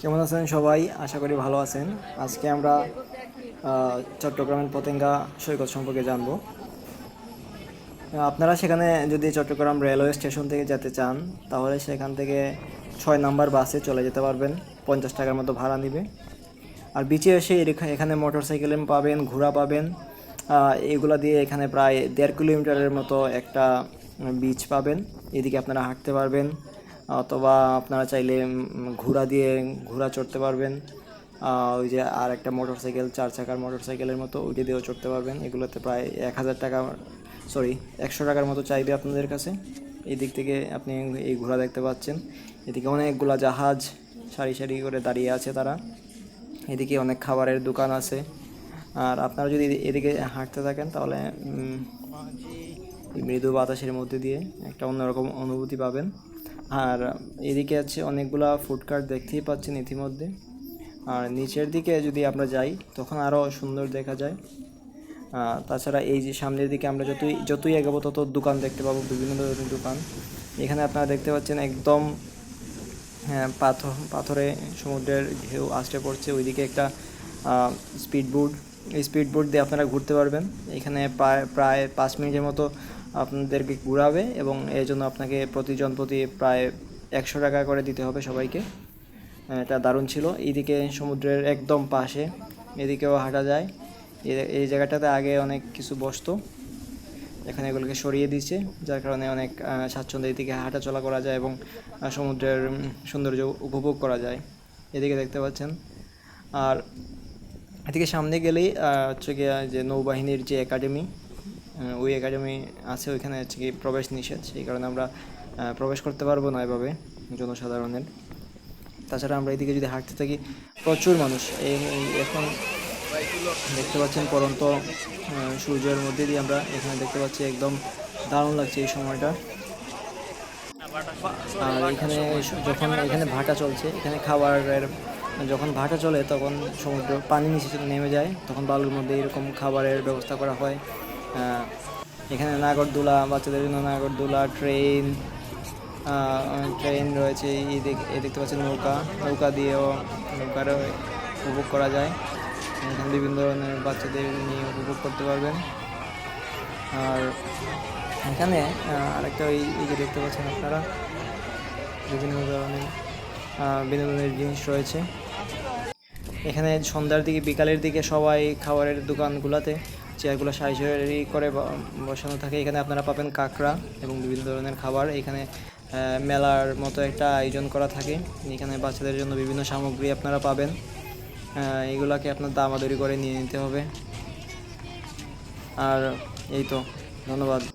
কেমন আছেন সবাই? আশা করি ভালো আছেন। আজকে আমরা চট্টগ্রামের পতেঙ্গা সৈকত সম্পর্কে জানব। আপনারা সেখানে যদি চট্টগ্রাম রেলওয়ে স্টেশন থেকে যেতে চান, তাহলে সেখান থেকে ছয় নাম্বার বাসে চলে যেতে পারবেন। পঞ্চাশ টাকার মতো ভাড়া নেবে। আর বিচে এসে এখানে মোটর সাইকেল পাবেন, ঘোড়া পাবেন। এগুলা দিয়ে এখানে প্রায় দেড় কিলোমিটারের মতো একটা বিচ পাবেন। এদিকে আপনারা হাঁটতে পারবেন, অথবা আপনারা চাইলে ঘোড়া দিয়ে ঘোড়া চড়তে পারবেন। ওই যে আর একটা মোটর সাইকেল চার চাকার মোটর সাইকেলের মতো ওইটা দিয়েও চড়তে পারবেন। এগুলোতে প্রায় এক হাজার টাকা সরি একশো টাকার মতো চাইবে আপনাদের কাছে। এই দিক থেকে আপনি এই ঘোড়া দেখতে পাচ্ছেন। এদিকে অনেকগুলা জাহাজ সারি সারি করে দাঁড়িয়ে আছে তারা। এদিকে অনেক খাবারের দোকান আছে। আর আপনারা যদি এদিকে হাঁটতে থাকেন, তাহলে মৃদু বাতাসের মধ্যে দিয়ে একটা অন্যরকম অনুভূতি পাবেন। আর এদিকে আছে অনেকগুলা ফুডকার্ট দেখতেই পাচ্ছেন ইতিমধ্যে। আর নিচের দিকে যদি আমরা যাই, তখন আরও সুন্দর দেখা যায়। তাছাড়া এই যে সামনের দিকে আমরা যতই যতই এগাবো, তত দোকান দেখতে পাবো, বিভিন্ন ধরনের দোকান। এখানে আপনারা দেখতে পাচ্ছেন একদম পাথর পাথরে সমুদ্রের ঢেউ আসতে পড়ছে। ওইদিকে একটা স্পিড বোট এই স্পিড বোট দিয়ে আপনারা ঘুরতে পারবেন। এখানে প্রায় প্রায় পাঁচ মিনিটের মতো আপনাদেরকে ঘুরাবে এবং এই জন্য আপনাকে প্রতিজন প্রতি প্রায় একশো টাকা করে দিতে হবে সবাইকে। আহ, এটা দারুণ ছিল। এইদিকে সমুদ্রের একদম পাশে এদিকেও হাঁটা যায়। এই জায়গাটাতে আগে অনেক কিছু বসতো। এখানে এগুলোকে সরিয়ে দিচ্ছে যার কারণে অনেক স্বাচ্ছন্দ্য এদিকে দিকে হাঁটা চলা করা যায় এবং সমুদ্রের সৌন্দর্য উপভোগ করা যায়। এদিকে দেখতে পাচ্ছেন। আর এদিকে সামনে গেলেই হচ্ছে গিয়ে যে নৌবাহিনীর যে একাডেমি ওই একাডেমি আছে, ওইখানে হচ্ছে কি প্রবেশ নিষেধ। সেই কারণে আমরা প্রবেশ করতে পারব না এভাবে জনসাধারণের। তাছাড়া আমরা এদিকে যদি হাঁটতে থাকি, প্রচুর মানুষ। এই- এখন দেখতে পাচ্ছেন পরন্ত সূর্যের মধ্যে দিয়ে আমরা এখানে দেখতে পাচ্ছি একদম দারুণ লাগছে এই সময়টা। আর এখানে যখন এখানে ভাটা চলছে, এখানে খাবারের, যখন ভাটা চলে তখন সমুদ্র পানি নিচে নেমে যায়, তখন বালুর মধ্যে এরকম খাবারের ব্যবস্থা করা হয়। এখানে নাগরদোলা, বাচ্চাদের জন্য নাগরদোলা, ট্রেন ট্রেন রয়েছে এই দেখতে পাচ্ছেন নৌকা নৌকা দিয়েও নৌকারও উপভোগ করা যায়। এখানে বিভিন্ন ধরনের বাচ্চাদের নিয়ে উপভোগ করতে পারবেন। আর এখানে আরেকটা ওই এই যে দেখতে পাচ্ছেন আপনারা, বিভিন্ন ধরনের বিনোদনের জিনিস রয়েছে। এখানে সন্ধ্যার দিকে, বিকালের দিকে সবাই খাবারের দোকানগুলোতে চেয়ারগুলো সারি সারি করে বসানো থাকে। এখানে আপনারা পাবেন কাঁকড়া এবং বিভিন্ন ধরনের খাবার। এখানে মেলার মতো একটা আয়োজন করা থাকে। এখানে বাচ্চাদের জন্য বিভিন্ন সামগ্রী আপনারা পাবেন। এগুলাকে আপনার দামাদরি করে নিয়ে নিতে হবে। আর এই তো ধন্যবাদ।